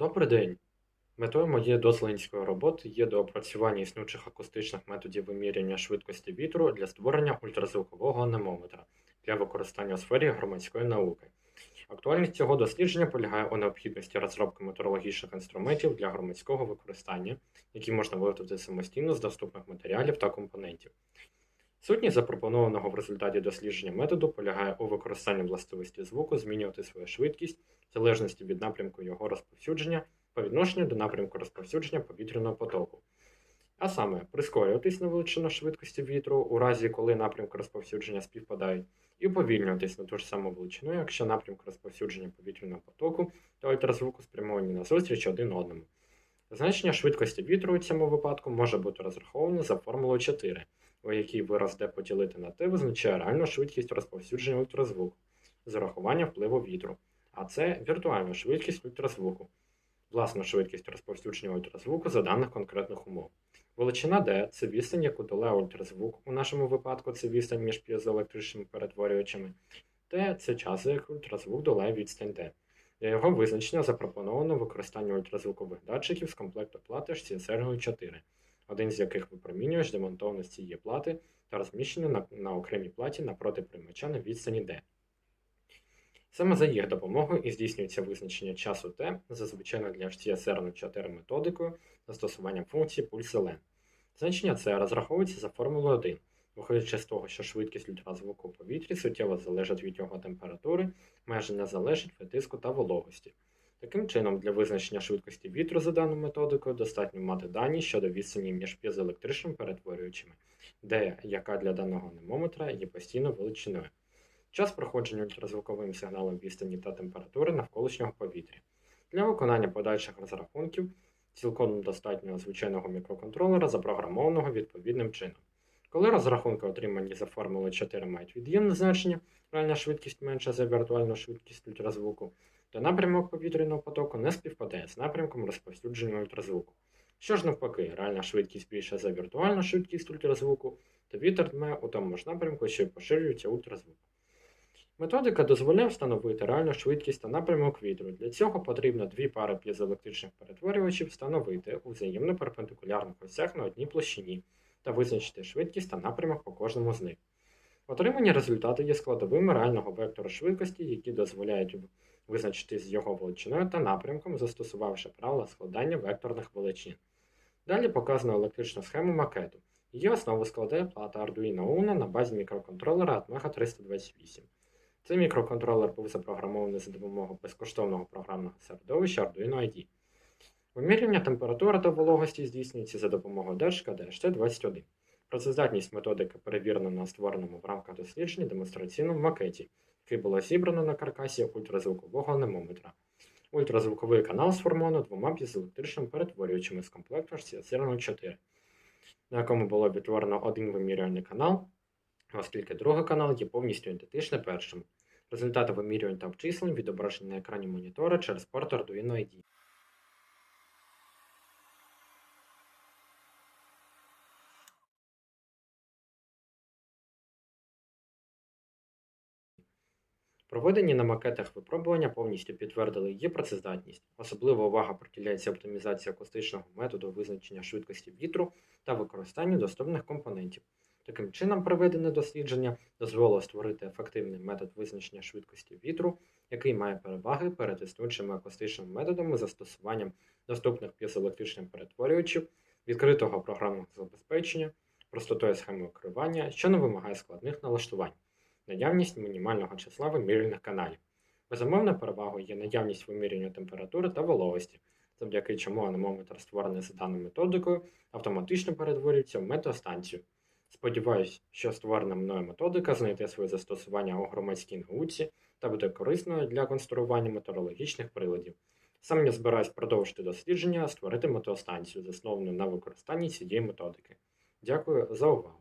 Добрий день! Метою моєї дослідницької роботи є доопрацювання існуючих акустичних методів вимірювання швидкості вітру для створення ультразвукового анемометра для використання у сфері громадської науки. Актуальність цього дослідження полягає у необхідності розробки метеорологічних інструментів для громадського використання, які можна виготовити самостійно з доступних матеріалів та компонентів. Сутність запропонованого в результаті дослідження методу полягає у використанні властивості звуку змінювати свою швидкість в залежності від напрямку його розповсюдження по відношенню до напрямку розповсюдження повітряного потоку. А саме прискорюватись на величину швидкості вітру у разі, коли напрямки розповсюдження співпадають, і уповільнюватись на ту ж саму величину, якщо напрямки розповсюдження повітряного потоку та ультразвуку спрямовані назустріч один одному. Значення швидкості вітру у цьому випадку може бути розраховане за формулою 4, у якій вираз d поділити на t визначає реальну швидкість розповсюдження ультразвуку з урахуванням впливу вітру, а це віртуальна швидкість ультразвуку, власна швидкість розповсюдження ультразвуку за даних конкретних умов. Величина d це відстань, яку долає ультразвук, у нашому випадку це відстань між п'єзоелектричними перетворювачами, t це час, за який ультразвук долає відстань d. Для його визначення запропоновано використання ультразвукових датчиків з комплекту плати CSR 4 один з яких випромінювач демонтований з цієї плати та розміщений на, на окремій платі напроти приймача на відстані D. Саме за їх допомогою і здійснюється визначення часу T, зазвичай для HTSR 4 методикою застосуванням функції пульс лен. Значення це розраховується за формулою 1, виходячи з того, що швидкість ультразвуку у повітрі суттєво залежить від його температури, майже не залежить від тиску та вологості. Таким чином, для визначення швидкості вітру за даною методикою достатньо мати дані щодо відстані між п'єзоелектричними перетворювачами, де яка для даного анемометра є постійною величиною. Час проходження ультразвуковим сигналом відстані та температури навколишнього повітря. Для виконання подальших розрахунків цілком достатньо звичайного мікроконтролера, запрограмованого відповідним чином. Коли розрахунки, отримані за формулою 4 мають від'ємне значення, реальна швидкість менша за віртуальну швидкість ультразвуку, то напрямок повітряного потоку не співпадає з напрямком розповсюдження ультразвуку. Що ж навпаки, реальна швидкість більша за віртуальну швидкість ультразвуку, то вітер дме у тому ж напрямку, що поширюється ультразвук. Методика дозволяє встановити реальну швидкість та напрямок вітру. Для цього потрібно дві пари п'єзоелектричних перетворювачів встановити у взаємно перпендикулярних осях на одній площині та визначити швидкість та напрямок по кожному з них. Отримані результати є складовими реального вектора швидкості, які дозволяють визначити з його величиною та напрямком, застосувавши правила складання векторних величин. Далі показано електричну схему макету. Її основу складає плата Arduino Uno на базі мікроконтролера Atmega 328. Цей мікроконтролер був запрограмований за допомогою безкоштовного програмного середовища Arduino ID. Вимірювання температури та вологості здійснюється за допомогою датчика DHT21. Працездатність методики перевірена на створеному в рамках дослідження демонстраційному макеті, який було зібрано на каркасі ультразвукового анемометра. Ультразвуковий канал сформовано двома п'єзоелектричними перетворювачами з комплекту CSR 4, на якому було відтворено один вимірювальний канал, оскільки другий канал є повністю ідентичний першому. Результати вимірювань та обчислень відображені на екрані монітора через порт Arduino ID. Проведені на макетах випробування повністю підтвердили її працездатність. Особлива увага приділяється оптимізації акустичного методу визначення швидкості вітру та використанню доступних компонентів. Таким чином, проведене дослідження дозволило створити ефективний метод визначення швидкості вітру, який має переваги перед існуючими акустичними методами застосуванням доступних п'єзоелектричних перетворювачів, відкритого програмного забезпечення, простотою схеми керування, що не вимагає складних налаштувань наявність мінімального числа вимірюваних каналів. Безумовно, перевагою є наявність вимірювання температури та вологості, завдяки чому анемометр, створений за даною методикою, автоматично перетворюється в метеостанцію. Сподіваюсь, що створена мною методика знайде своє застосування у громадській науці та буде корисною для конструювання метеорологічних приладів. Сам я збираюсь продовжити дослідження, створити метеостанцію, засновану на використанні цієї методики. Дякую за увагу!